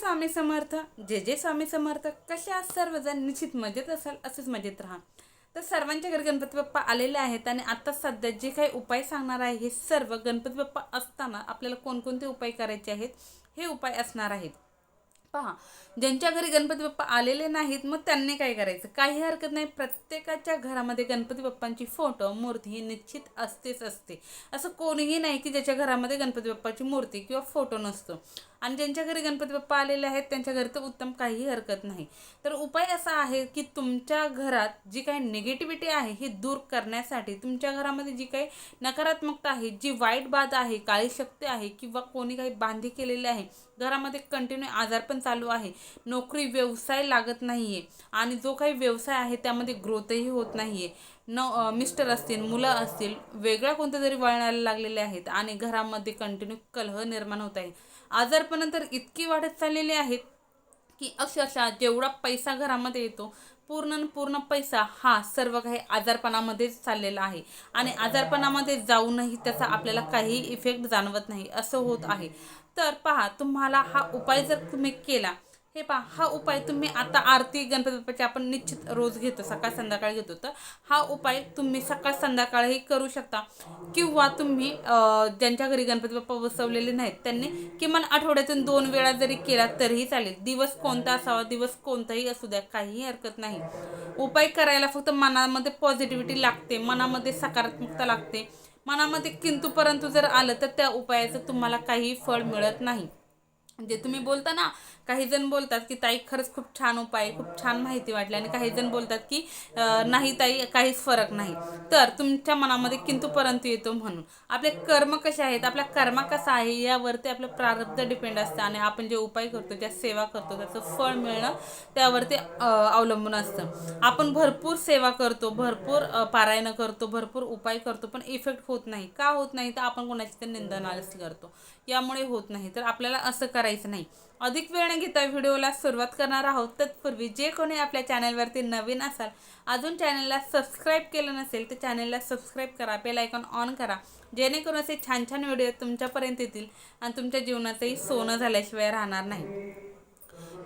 स्वामी समर्थ जे जे स्वामी समर्थ कशा सर्वजण निश्चित मजेत असाल असेच मजेत राहा. तर सर्वांच्या घरी गणपती बाप्पा आलेले आहेत आणि आता सध्या जे काही उपाय सांगणार आहे हे सर्व गणपती बाप्पा असताना आपल्याला कोणकोणते उपाय करायचे आहेत हे उपाय असणार आहेत. पहा ज्यांच्या घरी गणपती बाप्पा आलेले नाहीत मग त्यांनी काय करायचं? काही हरकत नाही प्रत्येकाच्या घरामध्ये गणपती बाप्पांची फोटो मूर्ती ही निश्चित असतेच असते. असं कोणीही नाही की ज्याच्या घरामध्ये गणपती बाप्पाची मूर्ती किंवा फोटो नसतो. आणि ज्यांच्या घरी गणपती बाप्पा आलेले आहेत त्यांच्या घरी तर उत्तम काहीही हरकत नाही. तर उपाय असा आहे की तुमच्या घरात जी काही निगेटिव्हिटी आहे ही दूर करण्यासाठी तुमच्या घरामध्ये जी काही नकारात्मकता आहे जी वाईट बाध आहे काळी शक्ती आहे किंवा कोणी काही बांधी केलेले आहे घरामध्ये कंटिन्यू आजार पण चालू आहे. नोकरी व्यवसाय लागत नाही आहे आणि जो काही व्यवसाय आहे त्यामध्ये ग्रोथही होत नाही आहे न मिस्टर असतील मुलं असतील वेगळ्या कोणत्या तरी वळणाला लागलेले आहेत आणि घरामध्ये कंटिन्यू कलह निर्माण होत आहे. आजारपण तर इतकी वाढत चाललेली आहेत की अक्षरशः जेवढा पैसा घरामध्ये येतो पूर्ण न पूर्ण पैसा हा सर्व काही आजारपणामध्येच चाललेला आहे. आणि आजारपणामध्ये जाऊनही त्याचा आपल्याला काही इफेक्ट जाणवत नाही असं होत आहे. तर पहा तुम्हाला हा उपाय जर तुम्ही केला हे पहा हा उपाय तुम्ही आता आरती गणपती बाप्पाची आपण निश्चित रोज घेतो सकाळ संध्याकाळ घेतो तर हा उपाय तुम्ही सकाळ संध्याकाळही करू शकता. किंवा तुम्ही ज्यांच्या घरी गणपती बाप्पा बसवलेले नाहीत त्यांनी किमान आठवड्यातून दोन वेळा जरी केला तरीही चालेल. दिवस कोणता असावा दिवस कोणताही असू द्या काहीही हरकत नाही. उपाय करायला फक्त मनामध्ये पॉझिटिव्हिटी लागते मनामध्ये सकारात्मकता लागते. मनामध्ये किंतू परंतु जर आलं तर त्या उपायाचं तुम्हाला काही फळ मिळत नाही. जे तुम्ही बोलता ना काही जण बोलतात की ताई खरंच खूप छान उपाय आहे, खूप छान माहिती वाटली. आणि काही जण बोलतात की नाही ताई काहीच फरक नाही. तर तुमच्या मनामध्ये किंतु परंतु येतो म्हणून. आपले कर्म कसे आहेत आपला कर्म कसा आहे यावरती आपलं प्रारब्ध डिपेंड असतं. आणि आपण जे उपाय करतो ज्या सेवा करतो त्याचं फळ मिळणं त्यावरती अवलंबून असतं. आपण भरपूर सेवा करतो भरपूर पारायणं करतो भरपूर उपाय करतो पण इफेक्ट होत नाही. का होत नाही? तर आपण कोणाची तर निंदा करतो. यामुळे होत नाही. तर आपल्याला असं करायचं नाही. अधिक वेळ न घेता व्हिडिओला सुरुवात करणार आहोत. तत्पूर्वी जे कोणी आपल्या चॅनलवरती नवीन असाल अजून चॅनलला सबस्क्राईब केलं नसेल तर चॅनलला सबस्क्राईब करा बेल आयकॉन ऑन करा. जेणेकरून असे छान छान व्हिडिओ तुमच्यापर्यंत येतील आणि तुमच्या जीवनातही सोनं झाल्याशिवाय राहणार नाही.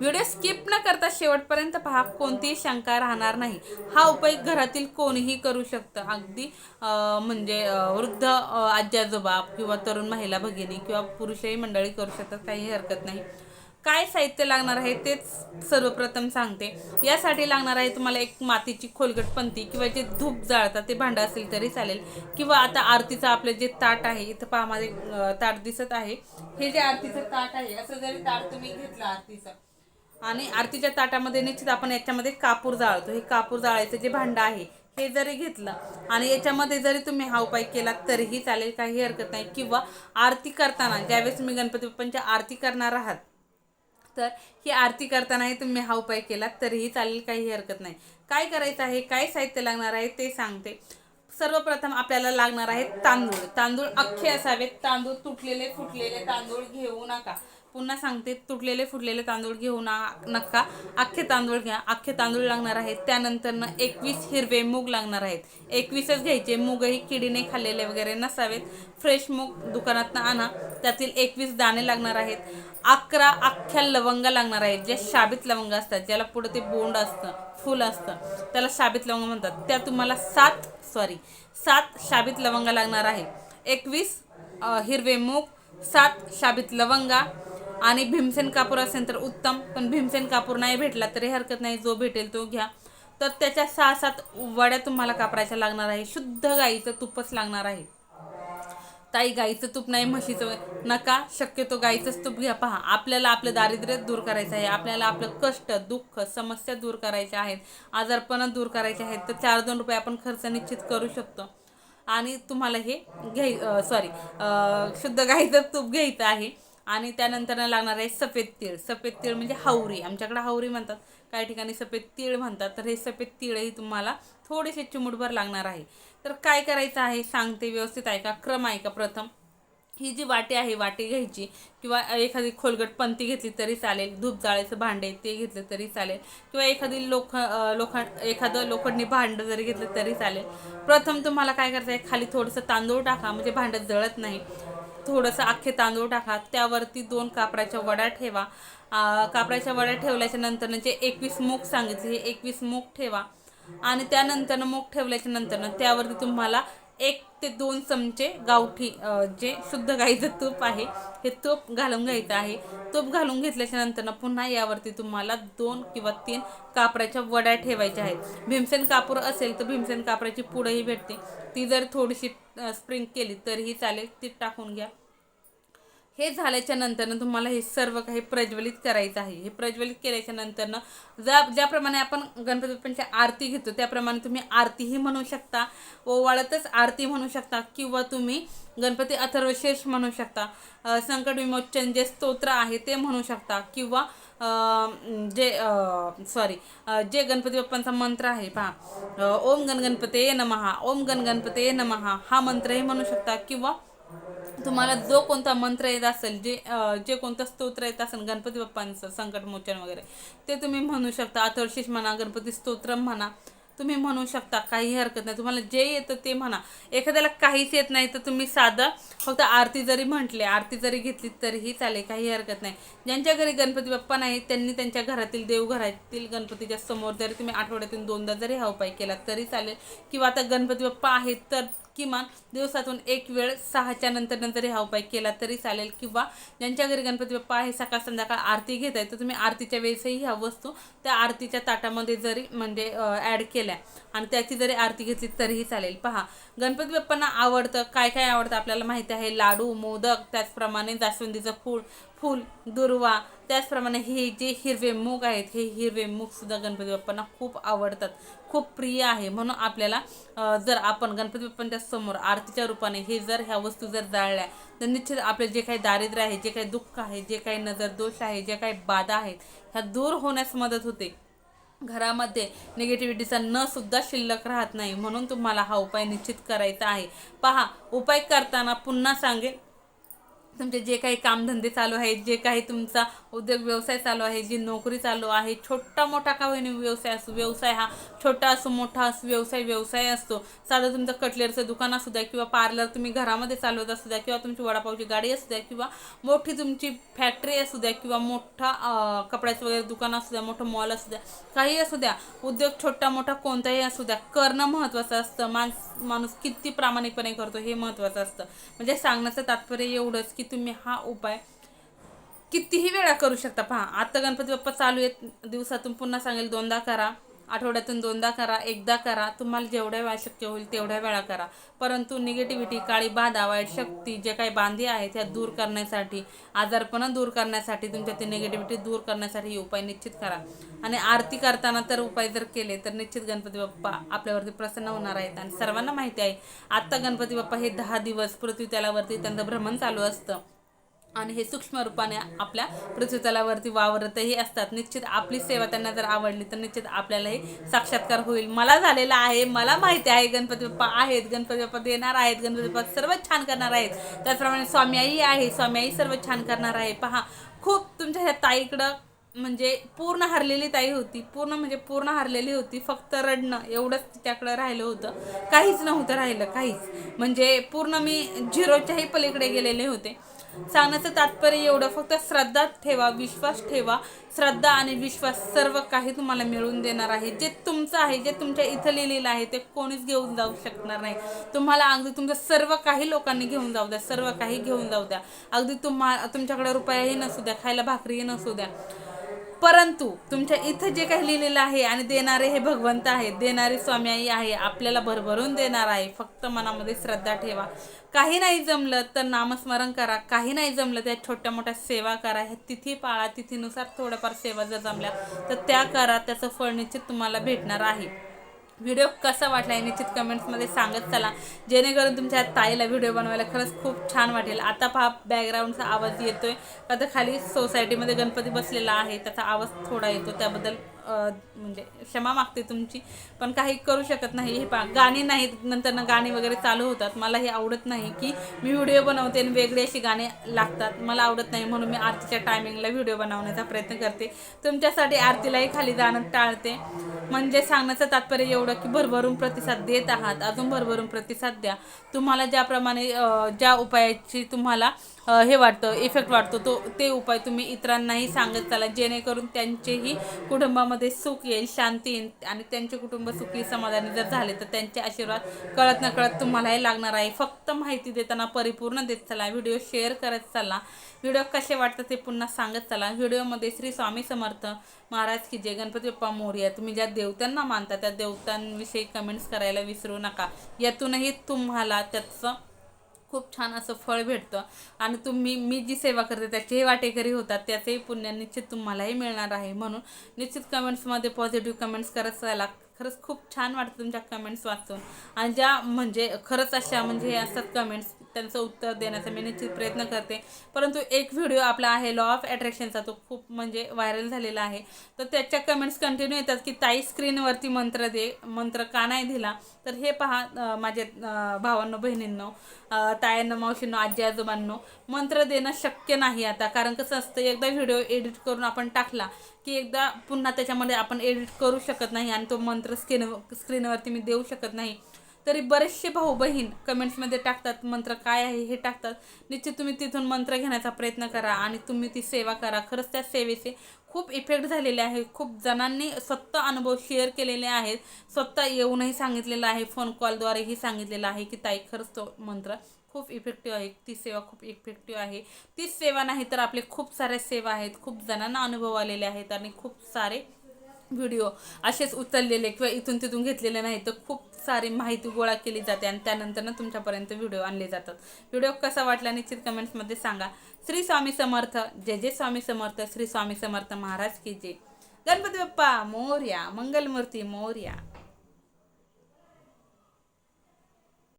व्हिडिओ स्किप न करता शेवटपर्यंत पहा कोणतीही शंका राहणार नाही. हा उपाय घरातील कोणीही करू शकतं. अगदी म्हणजे वृद्ध आजी आजोबा किंवा तरुण महिला भगिनी किंवा पुरुषही मंडळी करू शकतात. काही हरकत नाही. काय साहित्य लागणार आहे तेच सर्वप्रथम सांगते. यासाठी लागणार आहे तुम्हाला एक मातीची खोलगट पंती किंवा जे धूप जाळतात ते भांडं असेल तरी चालेल. किंवा आता आरतीचं आपलं जे ताट आहे इथं पहा माझे ताट दिसत आहे. हे जे आरतीचं ताट आहे असं जरी ताट तुम्ही घेतलं आरतीचं आणि आरतीच्या ताटामध्ये निश्चित आपण याच्यामध्ये कापूर जाळतो. हे कापूर जाळायचं जे भांडं आहे हे जरी घेतलं आणि याच्यामध्ये जरी तुम्ही हा उपाय केला तरीही चालेल काही हरकत नाही. किंवा आरती करताना ज्यावेळेस तुम्ही गणपती बाप्पांची आरती करणार आहात तर ही आरती करतानाही तुम्ही हा उपाय केला तरीही चालेल काही हरकत नाही. काय करायचं आहे काय साहित्य लागणार आहे ते सांगते. सर्वप्रथम आपल्याला लागणार आहे तांदूळ. तांदूळ अख्खे असावेत. तांदूळ तुटलेले फुटलेले तांदूळ घेऊ नका. पुन्हा सांगते तुटलेले फुटलेले तांदूळ घेऊ ना नका. अख्खे तांदूळ घ्या. अख्खे तांदूळ लागणार आहेत. त्यानंतरनं एकवीस हिरवे मूग लागणार आहेत. एकवीसच घ्यायचे. मूगही किडीने खाल्लेले वगैरे नसावेत. फ्रेश मूग दुकानातनं आणा. त्यातील एकवीस दाणे लागणार आहेत. अकरा अख्ख्या लवंगा लागणार आहेत ज्या शाबीत लवंग असतात ज्याला पुढे ते बोंड असतं फुल असतं. त्याला शाबीत लवंग म्हणतात. त्या तुम्हाला सात सॉरी सात शाबीत लवंगा लागणार आहे. एकवीस हिरवे मूग सात शाबीत लवंगा आणि भीमसेन कापूर असेल तर उत्तम पण भीमसेन कापूर नाही भेटला तरी हरकत नाही जो भेटेल तो घ्या. तर त्याच्या सहा सात वड्या तुम्हाला कापरायच्या लागणार आहे. शुद्ध गाईचं तुपच लागणार आहे. ताई गाईचं तूप नाही म्हशीचं नका शक्यतो गाईचंच तूप घ्या. पहा आपल्याला आपलं दारिद्र्य दूर करायचं आहे. आपल्याला आपलं कष्ट दुःख समस्या दूर करायच्या आहेत. आजारपणं दूर करायचे आहेत. तर चार दोन रुपये आपण खर्च निश्चित करू शकतो. आणि तुम्हाला हे घ्याय सॉरी शुद्ध गाईचं तूप घ्यायचं आहे. आणि त्यानंतर लागणार आहे सफेद तीळ. सफेद तीळ म्हणजे हावरी. आमच्याकडे हावरी म्हणतात. काही ठिकाणी सफेद तीळ म्हणतात. तर हे सफेद तीळही तुम्हाला थोडेसे चिमूटभर लागणार आहे. तर काय करायचं आहे? सांगते व्यवस्थित. ऐका. क्रम ऐका प्रथम. ही जी वाटी आहे वाटी घ्यायची किंवा एखादी खोलगट पंती घेतली तरी चालेल. धूप भांडे ते घेतलं तरी चालेल. किंवा एखादी लोख लोखंड एखादं लोखंडी भांडं जरी घेतलं तरी चालेल. प्रथम तुम्हाला काय करायचं आहे? खाली थोडंसं तांदूळ टाका. म्हणजे भांडं जळत नाही. थोडंसं अख्खे तांदूळ टाका त्यावरती दोन कापराच्या वड्या ठेवा. कापडाच्या वड्या ठेवल्याच्या नंतर जे एकवीस मूग सांगितले हे एकवीस मूग ठेवा. आणि त्यानंतर मूग ठेवल्याच्या नंतर त्यावरती तुम्हाला एक ते दोन चमचे गावठी जे शुद्ध गाईचं तूप आहे हे तूप घालून घ्यायचं आहे. तूप घालून घेतल्याच्या नंतर पुन्हा यावरती तुम्हाला दोन किंवा तीन कापराच्या वड्या ठेवायच्या आहेत. भीमसेन कापूर असेल तर भीमसेन कापराची पुडंही भेटते. ती जर थोडीशी स्प्रिंग केली तरीही चालेल ती टाकून घ्या. हे झाल्याच्या नंतरनं तुम्हाला हे सर्व काही प्रज्वलित करायचं आहे. हे प्रज्वलित केल्याच्या नंतरनं ज्या ज्याप्रमाणे आपण गणपती बाप्पांची आरती घेतो त्याप्रमाणे तुम्ही आरतीही म्हणू शकता ओवाळतच आरती म्हणू शकता किंवा तुम्ही गणपती अथर्वशेष म्हणू शकता संकट विमोचन जे स्तोत्र आहे ते म्हणू शकता किंवा जे सॉरी जे गणपती बाप्पांचा मंत्र आहे पहा. ओम गण गणपते नमहा ओम गण गणपते नमहा हा मंत्रही म्हणू शकता. किंवा तुम्हाला जो कोणता मंत्र येत असेल जे जे कोणतं स्तोत्र येत असेल गणपती बाप्पांचं संकटमोचन वगैरे ते तुम्ही म्हणू शकता. अथर्शीष म्हणा गणपती स्तोत्र म्हणा तुम्ही म्हणू शकता काही हरकत नाही. तुम्हाला जे येतं ते म्हणा. एखाद्याला काहीच येत नाही तर तुम्ही साधं फक्त आरती जरी म्हटले आरती जरी घेतली तरीही चालेल काही हरकत नाही. ज्यांच्या घरी गणपती बाप्पा नाही त्यांनी त्यांच्या घरातील देवघरातील गणपतीच्या समोर जरी तुम्ही आठवड्यातून दोनदा जरी हा उपाय केला तरी चालेल. किंवा आता गणपती बाप्पा आहेत तर किमान दिवसातून एक वेळ सहाच्या नंतर नंतर हा उपाय केला तरी चालेल. किंवा ज्यांच्या घरी गणपती बाप्पा आहे सकाळ संध्याकाळ आरती घेत आहे तर तुम्ही आरतीच्या वेळेसही ह्या वस्तू त्या आरतीच्या ताटामध्ये जरी म्हणजे ॲड केल्या आणि त्याची जरी आरती घेतली तरीही चालेल. पहा गणपती बाप्पांना आवडतं काय काय आवडतं आपल्याला माहिती आहे? लाडू मोदक त्याचप्रमाणे जास्वंदीचं फूल फूल दुर्वा त्याचप्रमाणे हे जे हिरवे मूग आहेत हे हिरवे मूगसुद्धा गणपती बाप्पांना खूप आवडतात खूप प्रिय आहे. म्हणून आपल्याला जर आपण गणपती बाप्पांच्या समोर आरतीच्या रूपाने हे जर ह्या वस्तू जर जाळल्या तर निश्चित आपले जे काही दारिद्र्य आहे जे काही दुःख आहे जे काही नजर दोष आहे जे काही बाधा आहेत ह्या दूर होण्यास मदत होते. घरामध्ये निगेटिव्हिटीचा न सुद्धा शिल्लक राहत नाही. म्हणून तुम्हाला हा उपाय निश्चित करायचा आहे. पहा उपाय करताना पुन्हा सांगेल तुमचे जे काही कामधंदे चालू आहेत जे काही तुमचा उद्योग व्यवसाय चालू आहे जी नोकरी चालू आहे छोटा मोठा का होईन व्यवसाय असो व्यवसाय हा छोटा असो मोठा असो व्यवसाय व्यवसाय असतो साधं तुमचं कटलेरचं दुकान असू द्या किंवा पार्लर तुम्ही घरामध्ये चालवत असू द्या किंवा तुमची वडापावची गाडी असू द्या किंवा मोठी तुमची फॅक्टरी असू द्या किंवा मोठा कपड्याचं वगैरे दुकान असू द्या मोठं मॉल असू द्या काही असू द्या उद्योग छोटा मोठा कोणताही असू द्या करणं महत्त्वाचं असतं. माणस माणूस किती प्रामाणिकपणे करतो हे महत्त्वाचं असतं. म्हणजे सांगण्याचं तात्पर्य एवढंच की तुम्ही हा उपाय कितीही वेळा करू शकता. पहा आता गणपती बाप्पा चालू आहेत दिवसातून पुन्हा सांगेल दोनदा करा. आठवड्यातून दोनदा करा एकदा करा. तुम्हाला जेवढ्या वेळा शक्य होईल तेवढ्या वेळा करा. परंतु निगेटिव्हिटी काळी बाधा वाईट शक्ती जे काही बांधी आहेत त्या दूर करण्यासाठी आजारपणं दूर करण्यासाठी तुमच्या ते निगेटिव्हिटी दूर करण्यासाठी हे उपाय निश्चित करा. आणि आरती करताना तर उपाय जर केले तर निश्चित गणपती बाप्पा आपल्यावरती प्रसन्न होणार आहेत. आणि सर्वांना माहिती आहे आत्ता गणपती बाप्पा हे दहा दिवस पृथ्वी त्यालावरती त्यांचं भ्रमण चालू असतं. आणि हे सूक्ष्म रूपाने आपल्या पृथ्वीतलावरती वावरतही असतात. निश्चित आपली सेवा त्यांना जर आवडली तर निश्चित आपल्यालाही साक्षात्कार होईल. मला झालेला आहे मला माहिती आहे गणपती बाप्पा आहेत गणपती बाप्पा देणार आहेत गणपती बाप्पा सर्व छान करणार आहेत. त्याचप्रमाणे स्वामी आहे स्वाम्याई सर्व छान करणार आहे. पहा खूप तुमच्या ह्या ताईकडं म्हणजे पूर्ण हरलेली ताई होती. पूर्ण म्हणजे पूर्ण हरलेली होती. फक्त रडणं एवढंच त्याकडं राहिलं होतं. काहीच नव्हतं राहिलं काहीच. म्हणजे पूर्ण मी झिरोच्याही पलीकडे गेलेले होते. सांगण्याचं तात्पर्य एवढं फक्त श्रद्धा ठेवा विश्वास ठेवा. श्रद्धा आणि विश्वास सर्व काही तुम्हाला मिळून देणार आहे. जे तुमचं आहे जे तुमच्या इथं लिहिलेलं आहे ते कोणीच घेऊन जाऊ शकणार नाही. तुम्हाला अगदी तुमचं सर्व काही लोकांनी घेऊन जाऊ द्या सर्व काही घेऊन जाऊ द्या. अगदी तुम्हा तुमच्याकडे रुपयाही नसू द्या खायला भाकरीही नसू द्या. परंतु तुमच्या इथं जे काही लिहिलेलं आहे आणि देणारे हे भगवंत आहे देणारे स्वामी आई आहे आपल्याला भरभरून देणार आहे. फक्त मनामध्ये श्रद्धा ठेवा. काही नाही जमलं तर नामस्मरण करा. काही नाही जमलं त्या छोट्या मोठ्या सेवा करा. ह्या तिथी पाळा. तिथीनुसार थोड्याफार सेवा जर जमल्या तर त्या करा. त्याचं फळ निश्चित तुम्हाला भेटणार आहे. व्हिडिओ कसा वाटला हे निश्चित कमेंट्समध्ये सांगत चला. जेणेकरून तुमच्या ताईला व्हिडिओ बनवायला खरंच खूप छान वाटेल. आता पहा बॅकग्राऊंडचा आवाज येतोय. का तर खाली सोसायटीमध्ये गणपती बसलेला आहे. त्याचा आवाज थोडा येतो. त्याबद्दल म्हणजे क्षमा मागते तुमची पण काही करू शकत नाही. हे पा गाणी नाहीत नंतर गाणे गाणी वगैरे चालू होतात. मला हे आवडत नाही की मी व्हिडिओ बनवते आणि वेगळी अशी गाणी लागतात. मला आवडत नाही म्हणून मी आरतीच्या टायमिंगला व्हिडिओ बनवण्याचा प्रयत्न करते. तुमच्यासाठी आरतीलाही खाली जाणं टाळते. म्हणजे सांगण्याचं तात्पर्य एवढं की भरभरून प्रतिसाद देत आहात. अजून भरभरून प्रतिसाद द्या. तुम्हाला ज्याप्रमाणे ज्या उपायाची तुम्हाला हे वाटतं इफेक्ट वाटतो. तो ते उपाय तुम्ही इतरांनाही सांगत चला जेणेकरून त्यांचेही कुटुंबामध्ये सुख येईल शांती येईल आणि त्यांचे कुटुंब सुखी समाधानी जर झाले तर त्यांचे आशीर्वाद कळत न कळत तुम्हालाही लागणार आहे. फक्त माहिती देताना परिपूर्ण देत चला व्हिडिओ शेअर करत चला. व्हिडिओ कसे वाटतात ते पुन्हा सांगत चला. व्हिडिओमध्ये श्री स्वामी समर्थ महाराज की जय गणपती बाप्पा मोर्या. तुम्ही ज्या देवतांना मानता त्या देवतांविषयी कमेंट्स करायला विसरू नका. यातूनही तुम्हाला त्याचं खूप छान असं फळ भेटतं. आणि तुम्ही मी जी सेवा करते त्याचेही वाटेकरी होतात त्याचेही पुण्य निश्चित तुम्हालाही मिळणार आहे म्हणून निश्चित कमेंट्समध्ये पॉझिटिव्ह कमेंट्स करत राहायला खरंच खूप छान वाटतं तुमच्या कमेंट्स वाचून. आणि ज्या म्हणजे खरंच अशा म्हणजे हे असतात कमेंट्स त्यांचं उत्तर देण्याचा मी निश्चित प्रयत्न करते. परंतु एक व्हिडिओ आपला आहे लॉ ऑफ अट्रॅक्शनचा तो खूप म्हणजे व्हायरल झालेला आहे. तर त्याच्या कमेंट्स कंटिन्यू येतात की ताई स्क्रीनवरती मंत्र दे मंत्र का नाही दिला? तर हे पहा माझ्या भावांनो बहिणींनो तायांना मावशींनो आजी आजोबांनो मंत्र देणं शक्य नाही आता. कारण कसं असतं एकदा व्हिडिओ एडिट करून आपण टाकला की एकदा पुन्हा त्याच्यामध्ये आपण एडिट करू शकत नाही आणि तो मंत्र स्क्रीन स्क्रीनवरती मी देऊ शकत नाही. तरी बरेचसे भाऊ बहीण कमेंट्समध्ये टाकतात मंत्र काय आहे हे टाकतात. निश्चित तुम्ही तिथून मंत्र घेण्याचा प्रयत्न करा आणि तुम्ही ती सेवा करा. खरंच त्या सेवेचे खूप इफेक्ट झालेले आहे. खूप जणांनी स्वतः अनुभव शेअर केलेले आहेत. स्वतः येऊनही सांगितलेलं आहे फोन कॉलद्वारेही सांगितलेलं आहे की ताई खरंच तो मंत्र खूप इफेक्टिव्ह आहे. ती सेवा खूप इफेक्टिव्ह आहे. तीच सेवा नाही तर आपले खूप साऱ्या सेवा आहेत. खूप जणांना अनुभव आलेले आहेत आणि खूप सारे व्हिडिओ असेच उचललेले किंवा इथून तिथून घेतलेले नाही तर खूप सारी माहिती गोळा केली जाते आणि त्यानंतर ना तुमच्यापर्यंत व्हिडिओ आणले जातात. व्हिडिओ कसा वाटला निश्चित कमेंट्समध्ये सांगा. श्री स्वामी समर्थ जय जय स्वामी समर्थ श्री स्वामी समर्थ महाराज की जय. गणपती बाप्पा मोर्या मंगलमूर्ती मोर्या.